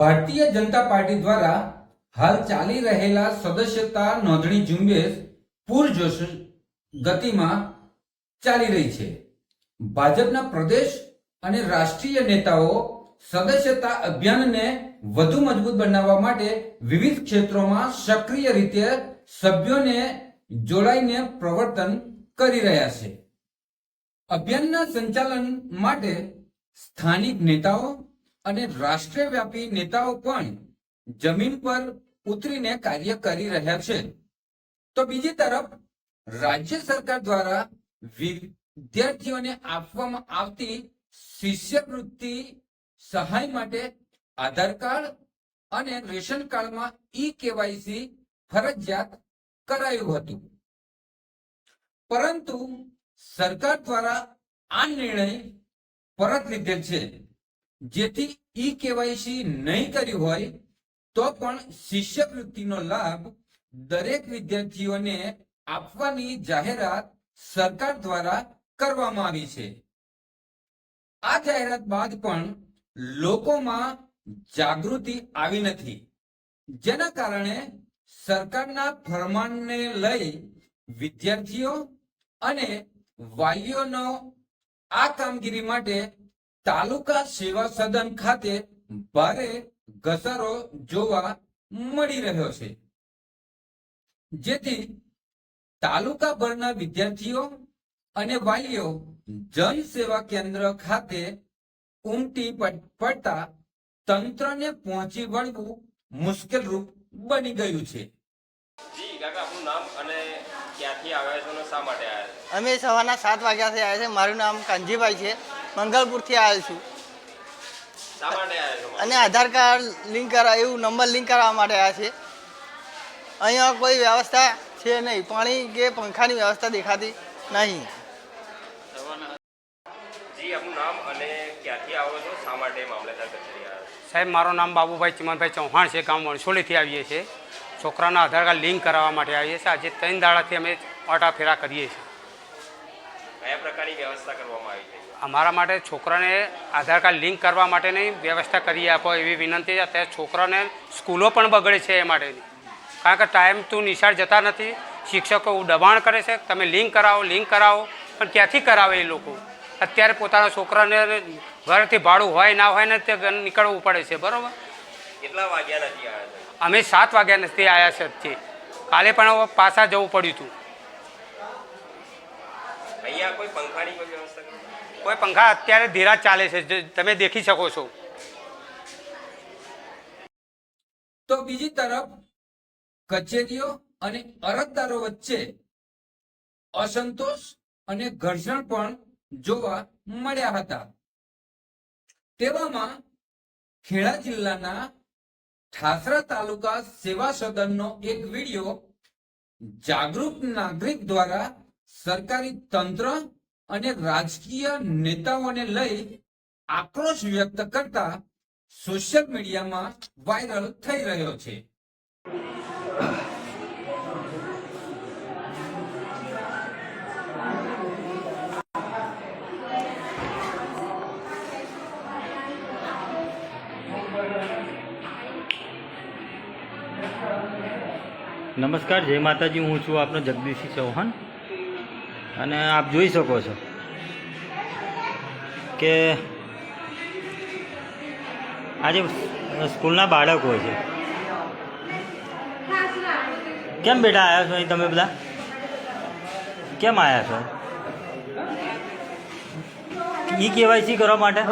Bharatiya Janata party દ્વારા હાલ ચાલી રહેલા સદસ્યતા નોંધણી ઝુંબેશ પૂરજોશ ગતિમાં ચાલી રહી છે. ભાજપના પ્રદેશ અને રાષ્ટ્રીય નેતાઓ સદસ્યતા અભિયાનને વધુ મજબૂત બનાવવા માટે વિવિધ ક્ષેત્રોમાં સક્રિય રીતે સભ્યોને જોડાઈને પ્રવર્તન કરી રહ્યા છે. અભિયાનના સંચાલન માટે સ્થાનિક નેતાઓ અને રાષ્ટ્રવ્યાપી નેતાઓ પણ જમીન પર ઉતરીને કાર્ય કરી રહ્યા છે. તો બીજી તરફ, રાજ્ય સરકાર દ્વારા વિદ્યાર્થીઓને આપવામાં આવતી શિષ્યવૃત્તિ સહાય માટે આધાર કાર્ડ અને રેશન કાર્ડમાં ઈ કેવાયસી ફરજિયાત કરાયું હતું. પરંતુ સરકાર દ્વારા આ નિર્ણય પરત લીધેલ છે. જેથી ઈ કેવાયસી નહીં કર્યું હોય, તો પણ શિષ્યવૃત્તિનો લાભ દરેક વિદ્યાર્થીઓને આપવાની જાહેરાત સરકાર દ્વારા કરવામાં આવી છે. આ જાહેરાત બાદ પણ લોકોમાં જાગૃતિ આવી નથી. જેના કારણે સરકારના ફરમાનને લઈ વિદ્યાર્થીઓ અને વાલીઓનો આ કામગીરી માટે તાલુકા સેવા સદન ખાતે ભારે ઘસારો જોવા મળી રહ્યો છે. જેથી તાલુકાભરના વિદ્યાર્થીઓ અને વાલીઓ જન સેવા કેન્દ્ર ખાતે ઉમટી પડ- પડતા તંત્રને પહોંચી વળવું મુશ્કેલ રૂપ બની ગયું છે. જી કાકા આપનું નામ અને ક્યાંથી આવ્યા છો અને શા માટે આવ્યા અમે સવારના સાત વાગ્યાથી આવ્યા છે મારું નામ કાનજીભાઈ છે. મંગલપુરથી આવ્યો છું. અને આધાર કાર્ડ લિંક કરાવ એવું નંબર લિંક કરવા માટે આવ્યા છે. અહીંયા કોઈ વ્યવસ્થા છે નહીં. પાણી કે પંખાની વ્યવસ્થા દેખાતી નહીં. જી આપનું નામ અને ક્યાંથી આવો છો? શા માટે મામલેદાર કચેરી આવ્યા છો? સાહેબ મારું નામ બાબુભાઈ ચિમનભાઈ ચૌહાણ છે ગામ વણસોલીથી આવીએ છીએ. છોકરાના આધાર કાર્ડ લિંક કરાવવા માટે આવીએ છીએ. આજે ત્રણ દાડાથી અમે ફેરા કરીએ છીએ. કયા પ્રકારની વ્યવસ્થા કરવામાં આવી છે? અમારા માટે છોકરાને આધાર કાર્ડ લિંક કરવા માટેની વ્યવસ્થા કરી આપો એવી વિનંતી છે. અત્યારે છોકરાને સ્કૂલો પણ બગડે છે એ માટેની. કારણ કે ટાઈમ ટુ નિશાળ જતા નથી. શિક્ષકો દબાણ કરે છે. તમે લિંક કરાવો લિંક કરાવો પણ ક્યાંથી કરાવે એ લોકો? અત્યારે પોતાના છોકરાને ઘરેથી ભાડું હોય ના હોય ને તે નીકળવું પડે છે. બરાબર? કેટલા વાગ્યા નથી આવ્યા અમે સાત વાગ્યા નથી આવ્યા છે અત્યારે કાલે પણ પાછા જવું પડ્યું હતું. અહીંયા કોઈ પંખાની કોઈ વ્યવસ્થા કોઈ પંખા અત્યારે ધીરા ચાલે છે તમે દેખી શકો છો. તો બીજી તરફ, કચેરીઓ અને અરજદારો વચ્ચે અસંતોષ અને ઘર્ષણ પણ જોવા મળ્યા હતા. તેવામાં ખેડા જિલ્લાના ઠાસરા તાલુકા સેવા સદનનો એક વીડિયો જાગૃત નાગરિક દ્વારા સરકારી તંત્ર અને રાજકીય નેતાઓને લઈ આક્રોશ વ્યક્ત કરતા સોશિયલ મીડિયામાં વાયરલ થઈ રહ્યો છે. નમસ્કાર, જય માતાજી. હું છું આપનો જગદીશસિંહ ચૌહાણ. અને આપ જોઈ શકો છો કે આજે સ્કૂલના બાળકો છે. કેમ બેટા આવ્યા છો અહીં તમે બધા? કેમ આવ્યા છો? ઈ કેવાયસી કરવા માટે?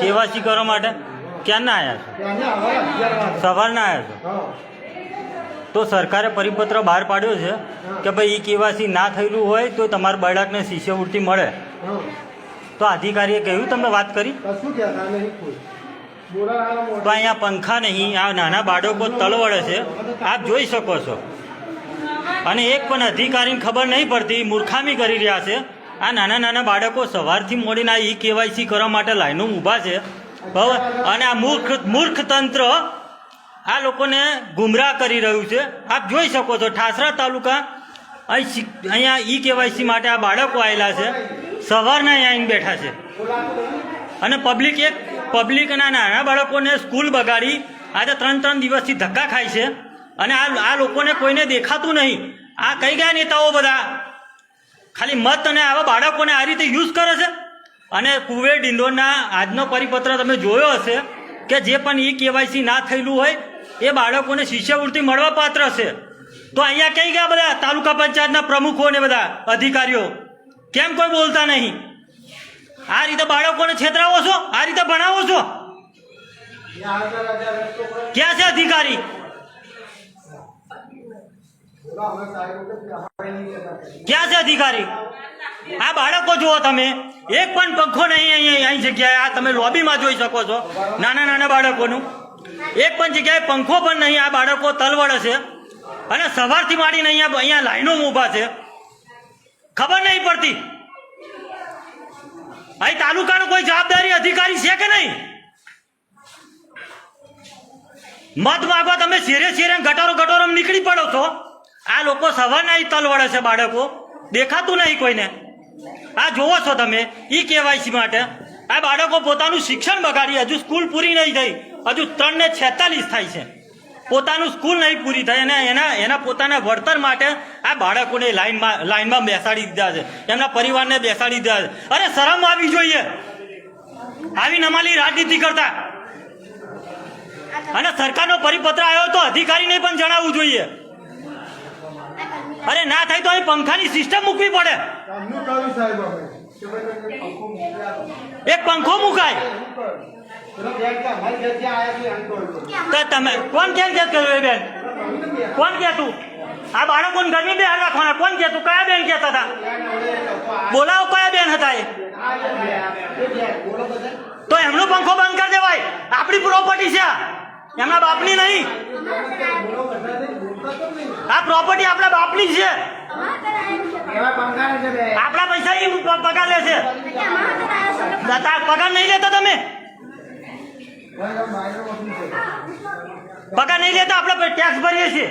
કેવાયસી કરવા માટે. ક્યાં ના આવ્યા છો? સવારના આવ્યા છો? તો સરકારે પરિપત્ર બહાર પાડ્યો છે કે ભાઈ ઈ કેવાસી ના થયેલું હોય તો તમારા બાળકને શિષ્યવૃત્તિ મળે. તો અધિકારીએ કહ્યું તમને વાત કરી. તો અહીંયા પંખા નહીં આ નાના બાળકો તલવડે છે. આપ જોઈ શકો છો. અને એક પણ અધિકારીને ખબર નહીં પડતી મૂર્ખામી કરી રહ્યા છે. આ નાના નાના બાળકો સવારથી મોડીને આ ઈ કેવાયસી કરવા માટે લાઈનો ઊભા છે. બરાબર અને આ મૂર્ખ મૂર્ખ તંત્ર આ લોકોને ગુમરાહ કરી રહ્યું છે. આપ જોઈ શકો છો, ઠાસરા તાલુકા અહીં અહીંયા ઈ કેવાયસી માટે આ બાળકો આવેલા છે. સવારના અહીંયા આવીને બેઠા છે. અને પબ્લિક એક પબ્લિકના નાના બાળકોને સ્કૂલ બગાડી આજે ત્રણ ત્રણ દિવસથી ધક્કા ખાય છે. અને આ આ લોકોને કોઈને દેખાતું નહીં. આ કઈ ગયા નેતાઓ બધા? ખાલી મત અને આવા બાળકોને આ રીતે યુઝ કરે છે? અને કુવેર ડિંડોરના આજનો પરિપત્ર તમે જોયો હશે કે જે પણ ઈ કેવાયસી ના થયેલું હોય એ બાળકોને શિષ્યવૃત્તિ મળવા પાત્ર છે. તો અહીંયા કઈ ગયા બધા? તાલુકા પંચાયતના પ્રમુખો ને બધા અધિકારીઓ. કેમ કોઈ બોલતા નહીં? આ રીતે બાળકોને છેતરાવો છો? આ રીતે ભણાવો છો? ક્યાં છે અધિકારી? ક્યાં છે અધિકારી? આ બાળકો જુઓ તમે. એક પણ પંખો નહીં અહીં અહીં જગ્યાએ. આ તમે લોબીમાં જોઈ શકો છો. નાના નાના બાળકોનું. એક પણ જગ્યાએ પંખો પણ નહીં, આ બાળકો તલવડે છે. અને સવારથી માંડીને અહીંયા અહીંયા લાઈનો ઊભા છે. ખબર નહીં પડતી. અહીં તાલુકાનો કોઈ જવાબદારી અધિકારી છે કે નહીં? મત માગવા તમે શેરે શેરે ગટરો ગટરો નીકળી પડો છો. આ લોકો સવારના અહીં તલ છે બાળકો. દેખાતું નહીં કોઈને. આ જોવો છો તમે, ઈ કેવાયસી માટે. આ બાળકો પોતાનું શિક્ષણ બગાડી, હજુ સ્કૂલ પૂરી નહીં થઈ. હજુ ત્રણ ને છેતાલીસ થાય છે. પોતાનું સ્કૂલ નહીં પૂરી થઈ અને એના એના પોતાના વળતર માટે આ બાળકોને લાઈનમાં લાઈનમાં બેસાડી દીધા છે. એમના પરિવારને બેસાડી દીધા છે. અરે શરમ આવી જોઈએ. આવી નમાલી રાજનીતિ કરતા. અને સરકારનો પરિપત્ર આવ્યો તો અધિકારીને પણ જણાવવું જોઈએ. અરે ના થાય તો અહીં પંખાની સિસ્ટમ મૂકવી પડે. એક પંખો મુકાય. તો તમે કોણ કેમ કે કર્યું એ બેન કોણ કે તું? આ બાળકોને ગરમી બે રાખવાના. કોણ કે તું? કયા બેન કહેતા હતા? બોલાવો કયા બેન હતા એ? તો એમનો પંખો બંધ કરી દેવાય. આપણી પ્રોપર્ટી છે આ. એમના બાપની નહીં. આ પ્રોપર્ટી આપણા બાપની છે. આપણા પૈસા પગાર લે છે. પગાર નહીં લેતા તમે ભાઈ આમ બાયરો વસ્તુ છે પગાર નહીં લેતા આપણે ટેક્સ ભરીએ છીએ.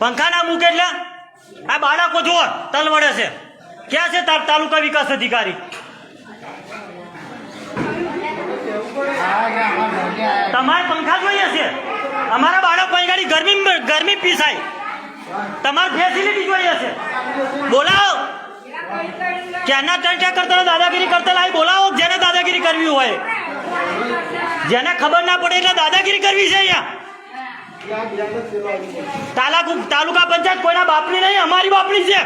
પંખા ના મૂકે એટલે આ બાળકો જુઓ મળે છે. ક્યાં છે તાર તાલુકા વિકાસ અધિકારી? તમારે પંખા જોઈએ છે? અમારા બાળકો અહીં ગરમી ગરમી પીસાય. તમારે ફેસિલિટી જોઈએ છે. બોલાવો. ક્યાંના ત્રણ ચાર કરતા દાદાગીરી કરતા લાવી બોલાવો, જેને દાદાગીરી કરવી હોય. જેને ખબર ના પડે એટલે દાદાગીરી કરવી છે અહીંયા. તાલુકા તાલુકા પંચાયત કોઈના બાપની નહીં, અમારી બાપની છે.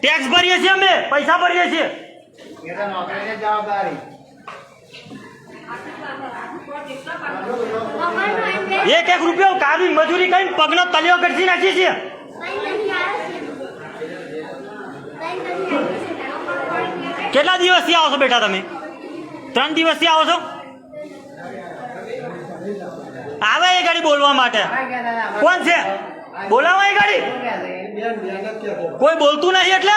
ટેક્સ ભરીએ છીએ અમે, પૈસા ભરીએ છીએ. એક એક રૂપિયો કારની મજૂરી કરીને પગનો તલિયો કરતી નાખીએ છીએ. કેટલા દિવસથી આવો છો બેઠા તમે? ત્રણ દિવસથી આવો છો? આવે એ ગાડી બોલવા માટે. કોણ છે? બોલાવો એ ગાડી. કોઈ બોલતું નહીં એટલે?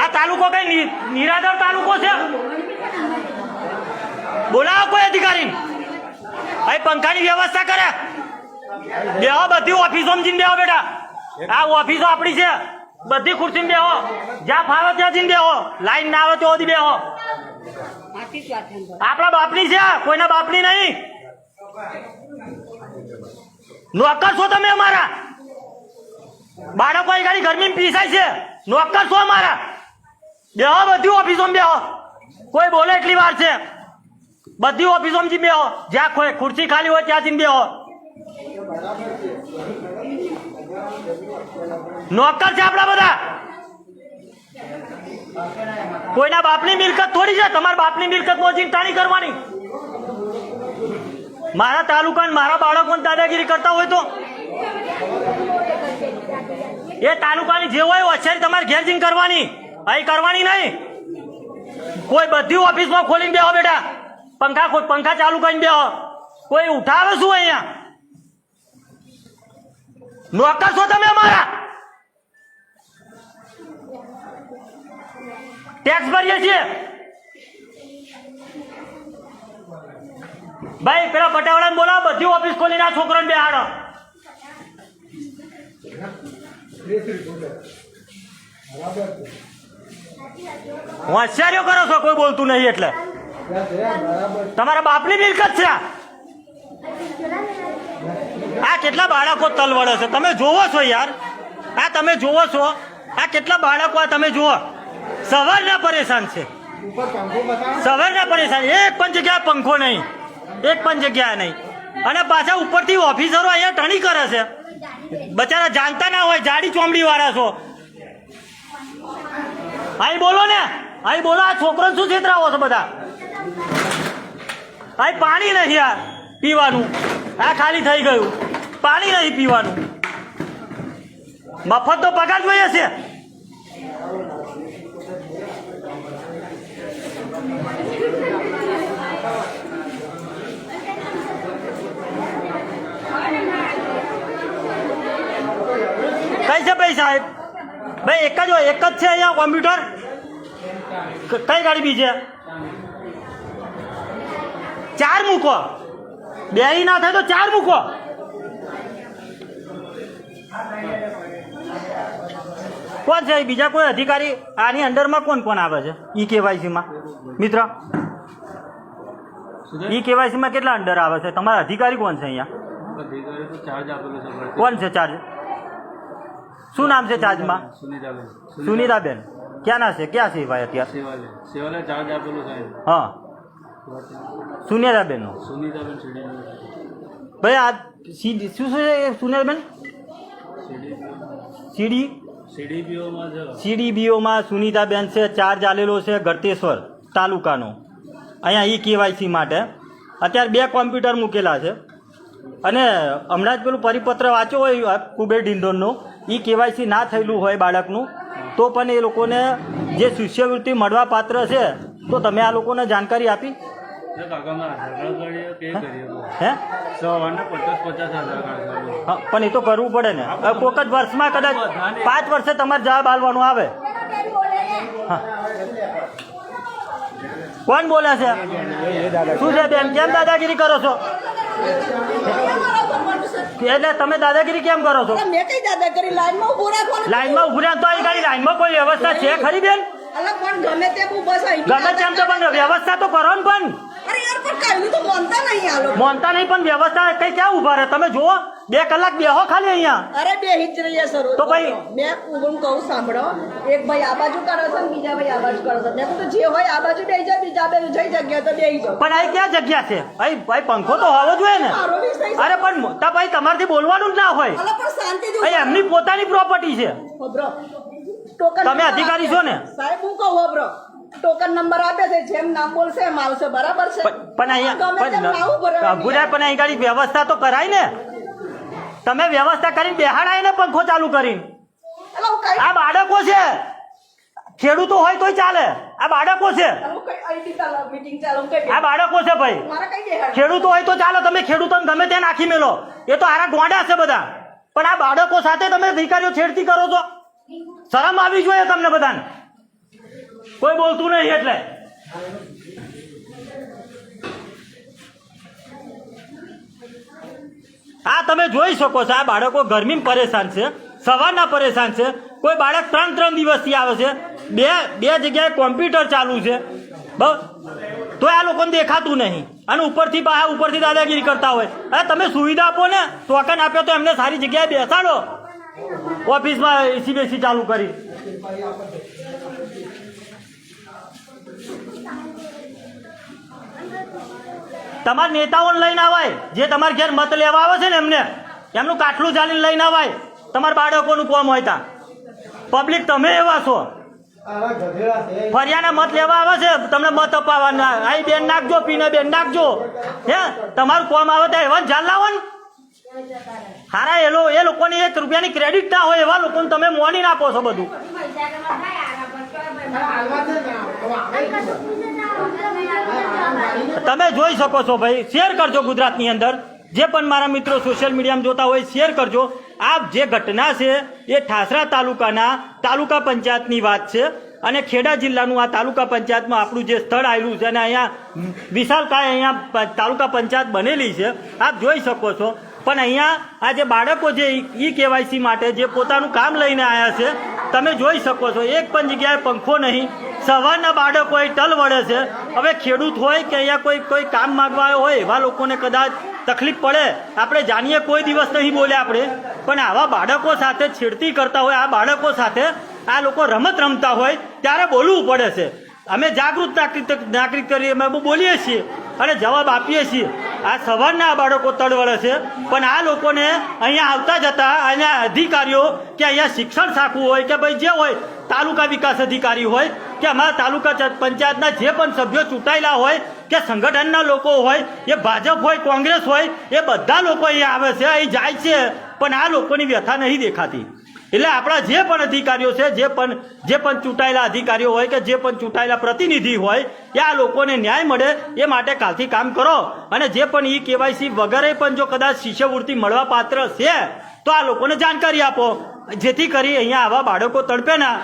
આ તાલુકો કઈ નિરાધાર તાલુકો છે? બોલાવો કોઈ અધિકારી. અહીં પંખાની વ્યવસ્થા કરે. બેહો બધી ઓફિસો જઈને બેહો બેટા. આ ઓફિસો આપણી છે. બધી ખુરશી બેહો. જ્યાં ફાવે ત્યાં જઈને બેહો. લાઈન ના આવે તો બેહો. આપણા બાપની છે, કોઈના બાપની નહીં. નોકર છો તમે અમારા. બાળકો ગાડી ગરમી પીસાય છે. નોકર છો અમારા. બેહો, બધી ઓફિસો બેહો. કોઈ બોલે એટલી વાર છે. બધી ઓફિસો બેહો. જ્યાં ખુરશી ખાલી હોય ત્યાં જઈને બેહો. નોકર છે આપણા બધા. કોઈના બાપની મિલકત થોડી છે? તમારા બાપની મિલકત ચિંતા કરવાની. મારા તાલુકા મારા બાળકોને દાદાગીરી કરતા હોય તો? એ તાલુકાની જે હોય હોશિયારી તમારે ઘેર કરવાની. અહીં કરવાની નહીં. કોઈ બધી ઓફિસમાં ખોલીને બેહો બેટા. પંખા પંખા ચાલુ કરીને બેહો. કોઈ ઉઠાવે શું અહીંયા? નોકર છો તમે અમારા? ટેક્સ ભરીએ છીએ. ભાઈ, પેલા પટાવાળાને બોલાવો, બધી ઓફિસ ખોલીને આ છોકરાને બેહાડો. હોશિયારીઓ કરો છો, કોઈ બોલતું નહીં એટલે. તમારા બાપની મિલકત છે આ કેટલા બાળકો તલવડે છે? તમે જોવો છો યાર. આ તમે જોવો છો. આ કેટલા બાળકો આ તમે જુઓ. સવારના પરેશાન છે. સવારના પરેશાન. એક પણ જગ્યાએ પંખો નહીં. એક પણ જગ્યાએ નહીં. અને પાછા ઉપરથી ઓફિસરો અહીંયા ટણી કરે છે. બચારા જાણતા ના હોય, જાડી ચોમડી વાળા છો. આઈ બોલો ને. આઈ બોલો, આ છોકરો શું છેતરાવો છો બધા? આઈ પાણી નહીં યાર, પીવાનું. આ ખાલી થઈ ગયું. પાણી નહીં પીવાનું. મફત તો પગાર જોઈએ છે. કઈ છે ભાઈ સાહેબ? ભાઈ એક જ હોય, એક જ છે અહીંયા કોમ્પ્યુટર? કઈ ગાડી બી છે? ચાર મૂકો. બે ના થાય તો ચાર મૂકો. કોણ છે? બીજા કોઈ અધિકારી? આની અંડરમાં કોણ કોણ આવે છે? ઈ કેવાયસીમાં મિત્ર? ઈ કેવાયસીમાં કેટલા અંડર આવે છે? તમારા અધિકારી કોણ છે અહીંયા? કોણ છે ચાર્જ શું નામ છે ચાર્જમાં સુનિતાબેન. ક્યાં ના છે? ક્યાં છે ભાઈ અત્યારે હા. સુનિતાબેનનો સુનીતાબેન ભાઈ આ સી શું શું છે એ સુનિતાબેન સીડી સીડીપીઓમાં છે સીડીબીઓમાં સુનિતાબેન છે ચાર્જ આલેલો છે ગળતેશ્વર તાલુકાનો. અહીંયા ઈ કેવાયસી માટે. અત્યારે બે કોમ્પ્યુટર મૂકેલા છે. અને હમણાં જ પેલું પરિપત્ર વાંચ્યો હોય કુબેર ડિંડોરનો ઈ કેવાયસી ના થયેલું હોય બાળકનું તો પણ એ લોકોને જે શિષ્યવૃત્તિ મળવા પાત્ર છે તો તમે આ લોકોને જાણકારી આપી? પણ એ તો કરવું પડે ને. કોક જ વર્ષમાં કદાચ પાંચ વર્ષે તમારે જવાબ આલવાનો આવે. હા. કોણ બોલે છે? શું છે બેન? કેમ દાદાગીરી કરો છો? એટલે તમે દાદાગીરી કેમ કરો છો? લાઈનમાં ઊભો રાખવાનું લાઈનમાં ઉભું રહ્યા તો અહીં ગાડી લાઈનમાં કોઈ વ્યવસ્થા છે ખરી બેન? અલા, પણ ગમે તે બહુ બસ ગમે તેમ તો પણ વ્યવસ્થા તો કરો ને પણ. માનતા નહીં પણ વ્યવસ્થા કઈ ક્યાં ઊભા રહે? તમે જુઓ બે કલાક બેહો ખાલી અહીંયા. અરે બે હિચ રહીએ સર તો ભાઈ- મેં હું કહું સાંભળો એક ભાઈ આ બાજુ કરો છો બીજા ભાઈ આ બાજુ કરો છો. મેં તો જે હોય આ બાજુ બે જાય બીજા બે જઈ જગ્યા તો બે જાવ પણ આ ક્યાં જગ્યા છે? અહીં ભાઈ પંખો તો હોવો જોઈએ ને. અરે પણ મોટા ભાઈ તમારથી બોલવાનું જ ના હોય. એમની પોતાની પ્રોપર્ટી છે. તમે અધિકારી છો ને? સાહેબ હું કહું હોભરો ટોકન નંબર આપે છે જેમ નામ બોલશે એમ આવશે બરાબર છે? પણ અહીંયા પણ પણ અહીં ગાડી વ્યવસ્થા તો કરાય ને. તમે વ્યવસ્થા કરીને બેહાડાય ને પંખો ચાલુ કરીને. આ બાળકો છે. ખેડૂતો હોય તોય ચાલે. આ બાળકો છે. આ બાળકો છે ભાઈ. ખેડૂતો હોય તો ચાલો તમે ખેડૂતોને ગમે ત્યાં નાખી મેલો. એ તો આરા ગોંડા છે બધા. પણ આ બાળકો સાથે તમે અધિકારીઓ છેડતી કરો છો. શરમ આવી જોઈએ તમને બધાને. કોઈ બોલતું નહીં એટલે. આ તમે જોઈ શકો છો, આ બાળકો ગરમીમાં પરેશાન છે, સવારના પરેશાન છે. કોઈ બાળક ત્રણ ત્રણ દિવસથી આવે છે. બે બે જગ્યાએ કોમ્પ્યુટર ચાલુ છે. તો આ લોકોને દેખાતું નહીં. અને ઉપરથી બહાર ઉપરથી દાદાગીરી કરતા હોય. અરે તમે સુવિધા આપો ને, ટોકન આપ્યો તો એમને સારી જગ્યાએ બેસાડો. ઓફિસમાં એસી બેસી ચાલુ કરી. તમારા નેતાઓને લઈને આવાય. જે તમારા ઘેર મત લેવા આવે છે ને એમને, એમનું કાટલું ચાલીને લઈને આવાય. તમારા બાળકોનું કોમ હોય ત્યાં. પબ્લિક તમે એવા છો. ફરિયાના મત લેવા આવે છે, તમને મત અપાવવાના. અહીં બેન નાખજો, પીને બેન નાખજો. હે? તમારું કોમ આવે તો એવા જાલ લાવો ને. હારા, એ લોકો એ લોકોની એક રૂપિયાની ક્રેડિટ ના હોય એવા લોકોને તમે મોડી નાખો છો બધું. તમે જોઈ શકો છો ભાઈ શેર કરજો ગુજરાતની અંદર. જે પણ મારા મિત્રો સોશિયલ મીડિયામાં જોતા હોય શેર કરજો. આ જે ઘટના છે, એ ઠાસરા તાલુકાના તાલુકા પંચાયતની વાત છે. અને ખેડા જિલ્લાનું આ તાલુકા પંચાયતમાં આપણું જે સ્થળ આવેલું છે, અને અહીંયા વિશાલકાય અહીંયા તાલુકા પંચાયત બનેલી છે. આપ જોઈ શકો છો. પણ અહીંયા આ જે બાળકો જે ઈ કેવાયસી માટે જે પોતાનું કામ લઈને આવ્યા છે, તમે જોઈ શકો છો. એક પણ જગ્યાએ પંખો નહીં સવારના બાળકો એ ટલ વળે છે. હવે ખેડૂત હોય કે અહીંયા કોઈ કોઈ કામ માગવા હોય, એવા લોકોને કદાચ તકલીફ પડે. આપણે જાણીએ કોઈ દિવસ નહીં બોલે આપણે. પણ આવા બાળકો સાથે છેડતી કરતા હોય, આ બાળકો સાથે આ લોકો રમત રમતા હોય, ત્યારે બોલવું પડે છે. અમે જાગૃત નાગરિક તરીકે અમે બોલીએ છીએ અને જવાબ આપીએ છીએ. આ સવારના આ બાળકો તળવળે છે. પણ આ લોકોને અહીંયા આવતા જતા અહીંયા અધિકારીઓ કે અહીંયા શિક્ષણ શાખું હોય કે ભાઈ જે હોય, તાલુકા વિકાસ અધિકારી હોય કે અમારા તાલુકા પંચાયતના જે પણ સભ્યો ચૂંટાયેલા હોય, કે સંગઠનના લોકો હોય, એ ભાજપ હોય, કોંગ્રેસ હોય, એ બધા લોકો અહીંયા આવે છે, અહીં જાય છે, પણ આ લોકોની વ્યથા નહીં દેખાતી. એટલે આપણા જે પણ અધિકારીઓ છે, જે પણ જે પણ ચૂંટાયેલા અધિકારીઓ હોય, કે જે પણ ચૂંટાયેલા પ્રતિનિધિ હોય, એ આ લોકોને ન્યાય મળે, એ માટે કાલથી કામ કરો. અને જે પણ ઈ કેવાયસી વગેરે પણ જો કદાચ શિષ્યવૃત્તિ મળવા પાત્ર છે, તો આ લોકોને જાણકારી આપો. જેથી કરી અહીંયા આવા બાળકો તડપે ના.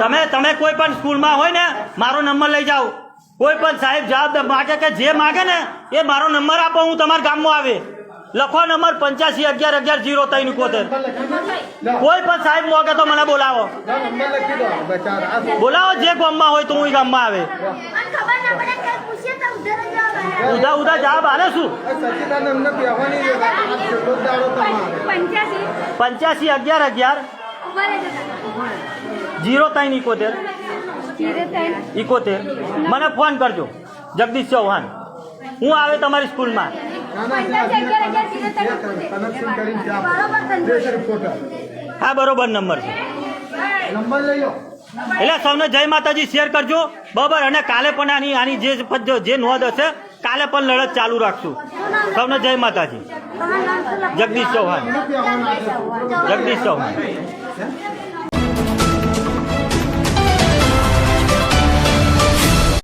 તમે તમે કોઈ પણ સ્કૂલમાં હોય ને મારો નંબર લઈ જાઓ. કોઈ પણ સાહેબ જવાબ માગે કે જે માગે ને એ મારો નંબર આપો હું તમારા ગામમાં આવે લખો નંબર પંચ્યાસી અગિયાર અગિયાર જીરો ત્રણ ઇકોતેર. કોઈ પણ સાહેબ મોગે તો મને બોલાવો? બોલાવો જે ગામમાં હોય તો હું ગામમાં આવે. ઉધા ઉધા જવાબ આલે શું. પંચ્યાસી. અગિયાર અગિયાર. જીરો ત્રણ ઇકોતેર. ઇકોતેર. મને ફોન કરજો. જગદીશ ચૌહાણ. હું આવે તમારી સ્કૂલમાં. હા બરોબર નંબર છે. નંબર લઈ લો. એટલે સૌને જય માતાજી શેર કરજો. બરાબર અને કાલે પણ આની આની જે જે- જે નોંધ હશે કાલે પણ લડત ચાલુ રાખશું સૌને જય માતાજી? જગદીશ ચૌહાણ. જગદીશ ચૌહાણ